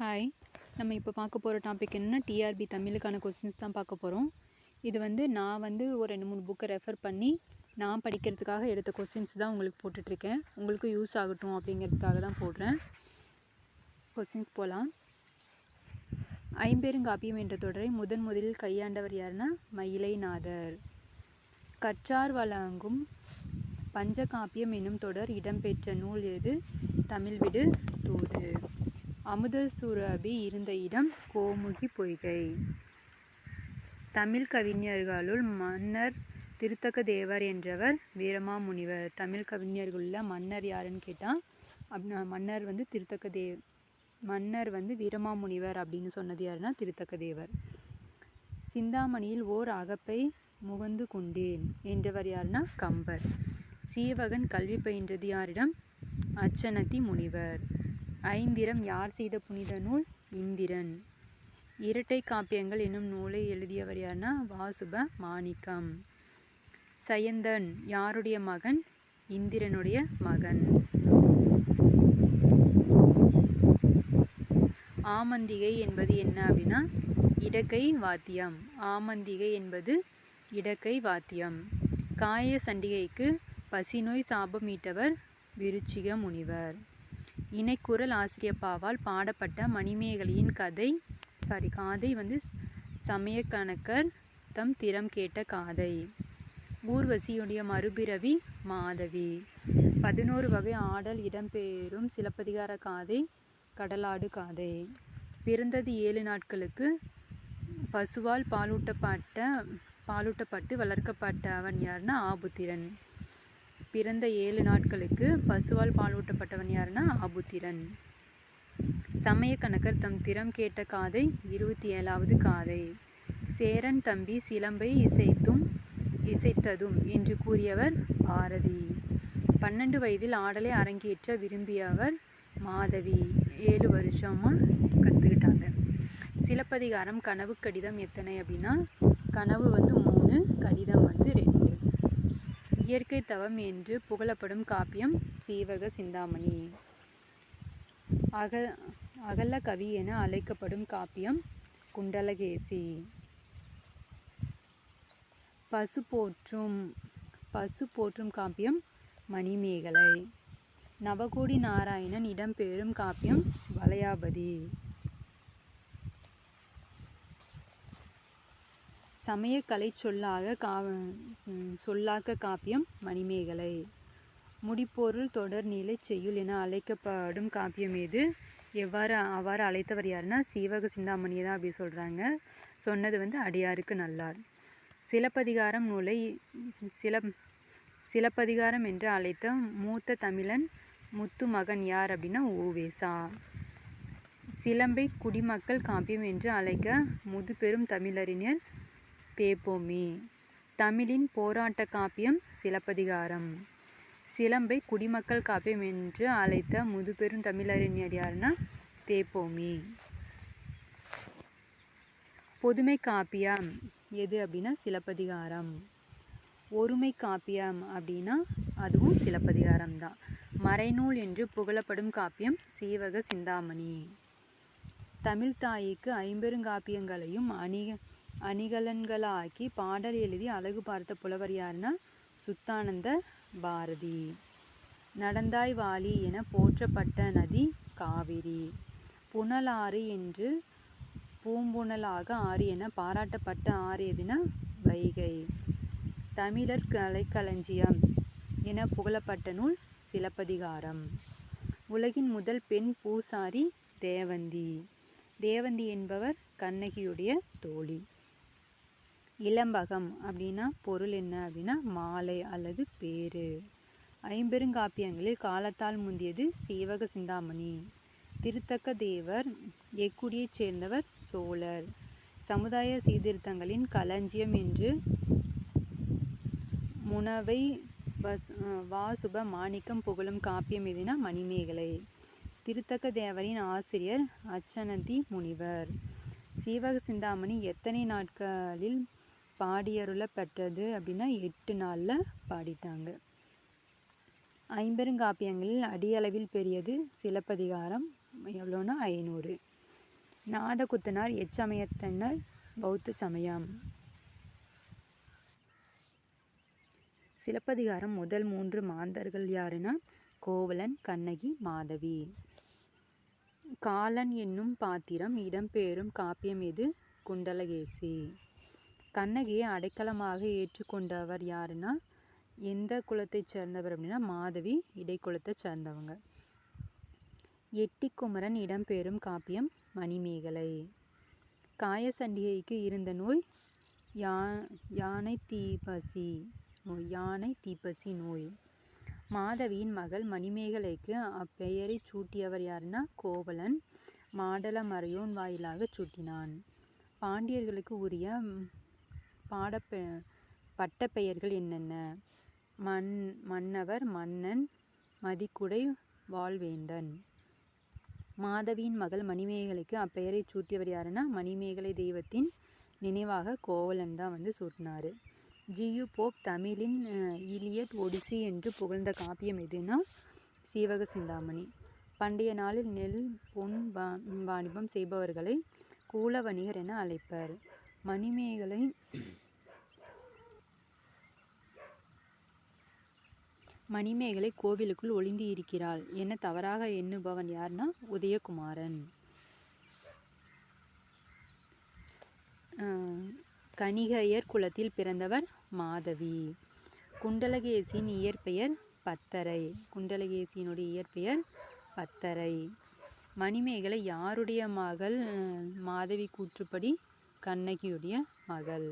Hi நம்ம இப்போ பார்க்க போகிற டாபிக் என்னன்னா டிஆர்பி தமிழுக்கான கொஸ்டின்ஸ் தான் பார்க்க போகிறோம் இது வந்து நான் வந்து ஒரு ரெண்டு மூணு புக்கை ரெஃபர் பண்ணி நான் படிக்கிறதுக்காக எடுத்த கொஸ்டின்ஸ் தான் உங்களுக்கு போட்டுட்ருக்கேன். உங்களுக்கும் யூஸ் ஆகட்டும் அப்படிங்கிறதுக்காக தான் போடுறேன். கொஸ்டின்ஸ் போகலாம் ஐம்பெருங்காப்பியம் என்ற தொடரை முதன் முதலில் கையாண்டவர் யாருன்னா? மயிலைநாதர். கற்றார் வழங்கும் பஞ்சகாப்பியம் என்னும் தொடர் இடம்பெற்ற நூல் எது? தமிழ் விடு தூது. அமுதசுரபி இருந்த இடம் கோமுகி பொய்கை. தமிழ் கவிஞர்களுள் மன்னர் திருத்தக்க தேவர் என்றவர் வீரமாமுனிவர் தமிழ் கவிஞர்களுள்ள மன்னர் யாருன்னு கேட்டால் அப் மன்னர் வந்து திருத்தக்க தே மன்னர் வந்து வீரமாமுனிவர் அப்படின்னு சொன்னது யாருன்னா திருத்தக்க தேவர் சிந்தாமணியில் ஓர் அகப்பை முகந்து கொண்டேன் என்றவர் யாருன்னா கம்பர். சீவகன் கல்வி பயின்றது யாரிடம்? அச்சனத்தி முனிவர். ஐந்திரம் யார் செய்த புனித நூல்? இந்திரன். இரட்டை காப்பியங்கள் என்னும் நூலை எழுதியவர் யார்னா? வாசுப மாணிக்கம். சயந்தன் யாருடைய மகன்? இந்திரனுடைய மகன். ஆமந்திகை என்பது என்ன அப்படின்னா இடக்கை வாத்தியம். ஆமந்திகை என்பது இடக்கை வாத்தியம். காய சண்டிகைக்கு பசிநோய் சாபமீட்டவர் விருச்சிக முனிவர். இணைக்குரல் ஆசிரியப்பாவால் பாடப்பட்ட மணிமேகலையின் கதை சாரி காதை வந்து சமயக்கணக்கர் தம் திறம் கேட்ட காதை. ஊர்வசியுடைய மறுபிறவி மாதவி. பதினோரு வகை ஆடல் இடம்பெறும் சிலப்பதிகார காதை கடலாடு காதை. பிறந்தது ஏழு நாட்களுக்கு. பசுவால் பாலூட்டப்பட்ட பாலூட்டப்பட்டு வளர்க்கப்பட்ட அவன் யாருன்னா ஆபுத்திரன். பிறந்த ஏழு நாட்களுக்கு பசுவால் பாலூட்டப்பட்டவன் யாருன்னா? அபுத்திரன். சமய கணக்கர் தம் திறம் கேட்ட காதை இருபத்தி ஏழாவது காதை. சேரன் தம்பி சிலம்பை இசைத்தும் இசைத்ததும் என்று கூறியவர் பாரதி பன்னெண்டு வயதில் ஆடலை அரங்கேற்ற விரும்பியவர் மாதவி. ஏழு வருஷமாக கற்றுக்கிட்டாங்க சிலப்பதிகாரம் கனவு கடிதம் எத்தனை அப்படின்னா கனவு வந்து மூணு கடிதம் இயற்கை தவம் என்று புகழப்படும் காப்பியம் சீவக சிந்தாமணி. அக அகல கவி என அழைக்கப்படும் காப்பியம் குண்டலகேசி. பசு போற்றும் பசு போற்றும் காப்பியம் மணிமேகலை. நவகோடி நாராயணன் இடம்பெறும் காப்பியம் வளையாபதி. சமயக்கலை சொல்லாக கா சொல்லாக்க காப்பியம் மணிமேகலை. முடிப்பொருள் தொடர் நிலை செய்யுள் என அழைக்கப்படும் காப்பியம் எது? எவ்வாறு அவ்வாறு அழைத்தவர் யாருன்னா சீவக சிந்தாமணியை தான் அப்படி சொல்கிறாங்க சொன்னது வந்து அடியாருக்கு நல்லார். சிலப்பதிகாரம் நூலை சில சிலப்பதிகாரம் என்று அழைத்த மூத்த தமிழன் முத்து மகன் யார் அப்படின்னா ஓவேசா சிலம்பை குடிமக்கள் காப்பியம் என்று அழைக்க முதுபெரும் தமிழறிஞர் தேப்போமி தமிழின் போராட்ட காப்பியம் சிலப்பதிகாரம். சிலம்பை குடிமக்கள் காப்பியம் என்று அழைத்த முதுபெரும் தமிழறிஞர் யாருன்னா தேப்போமி. பொதுமை காப்பியம் எது அப்படின்னா சிலப்பதிகாரம். ஒருமை காப்பியம் அப்படின்னா அதுவும் சிலப்பதிகாரம் தான். மறைநூல் என்று புகழப்படும் காப்பியம் சீவக சிந்தாமணி. தமிழ் தாய்க்கு ஐம்பெருங்காப்பியங்களையும் அணிக அணிகலன்களாக்கி பாடல் எழுதி அழகு பார்த்த புலவர் யாருன்னா சுத்தானந்த பாரதி. நடந்தாய் வாலி என போற்றப்பட்ட நதி காவிரி. புனலாறு என்று பூம்புணலாக ஆறு என பாராட்டப்பட்ட ஆறு எதுனா வைகை. தமிழர் கலைக்களஞ்சியம் என புகழப்பட்ட நூல் சிலப்பதிகாரம். உலகின் முதல் பெண் பூசாரி தேவந்தி. தேவந்தி என்பவர் கண்ணகியுடைய தோழி. இளம்பகம் அப்படின்னா பொருள் என்ன அப்படின்னா மாலை அல்லது பேரு ஐம்பெருங்காப்பியங்களில் காலத்தால் முந்தியது சீவக சிந்தாமணி. திருத்தக்க தேவர் எக்குடியைச் சேர்ந்தவர் சோழர். சமுதாய சீர்திருத்தங்களின் களஞ்சியம் என்று முனவை வாசுப மாணிக்கம் புகழும் காப்பியம் எதுனா மணிமேகலை. திருத்தக்க தேவரின் ஆசிரியர் அச்சனதி முனிவர். சீவக சிந்தாமணி எத்தனை நாட்களில் பாடியருள பெற்றது அப்படின்னா எட்டு நாளில் பாடிட்டாங்க. ஐம்பெருங்காப்பியங்களில் அடியளவில் பெரியது சிலப்பதிகாரம் எவ்வளோன்னா ஐநூறு. நாதகுத்தனார் எச்சமயத்தன்னர் பௌத்த சமயம். சிலப்பதிகாரம் முதல் மூன்று மாந்தர்கள் யாருன்னா? கோவலன் கண்ணகி மாதவி. காலன் என்னும் பாத்திரம் இடம்பெயரும் காப்பியம் எது? குண்டலகேசி. கண்ணகியை அடைக்கலமாக ஏற்றுக்கொண்டவர் யாருன்னா எந்த குலத்தைச் சேர்ந்தவர் அப்படின்னா மாதவி இடைக்குலத்தை சேர்ந்தவங்க. எட்டிக்குமரன் இடம்பெறும் காப்பியம் மணிமேகலை. காயசண்டிகைக்கு இருந்த நோய் யா யானை தீபசி நோய் யானை தீப்பசி நோய். மாதவியின் மகள் மணிமேகலைக்கு அப்பெயரை சூட்டியவர் யாருன்னா கோவலன். மாடல மறையோன் வாயிலாக சூட்டினான். பாண்டியர்களுக்கு உரிய பாடப்பெ பட்டப்பெயர்கள் என்னென்ன? மன் மன்னவர் மன்னன் மதிக்குடை வாழ்வேந்தன். மாதவியின் மகள் மணிமேகலைக்கு அப்பெயரை சூட்டியவர் யாருன்னா மணிமேகலை தெய்வத்தின் நினைவாக கோவலன் தான் வந்து சூட்டினார். ஜியு போப் தமிழின் இலியட் ஒடிசி என்று புகழ்ந்த காப்பியம் எதுனா சீவக சிந்தாமணி. பண்டைய நாளில் நெல் பொன் வாணிபம் செய்பவர்களை கூல வணிகர் என அழைப்பர். மணிமேகலை மணிமேகலை கோவிலுக்குள் ஒளிந்து இருக்கிறாள் என தவறாக எண்ணுபவன் யார்னா உதயகுமாரன். கணிகையர் குலத்தில் பிறந்தவர் மாதவி. குண்டலகேசியின் இயற்பெயர் பத்தரை. குண்டலகேசியினுடைய இயற்பெயர் பத்தரை. மணிமேகலை யாருடைய மகள்? மாதவி கூற்றுப்படி கண்ணகியுடைய மகள்.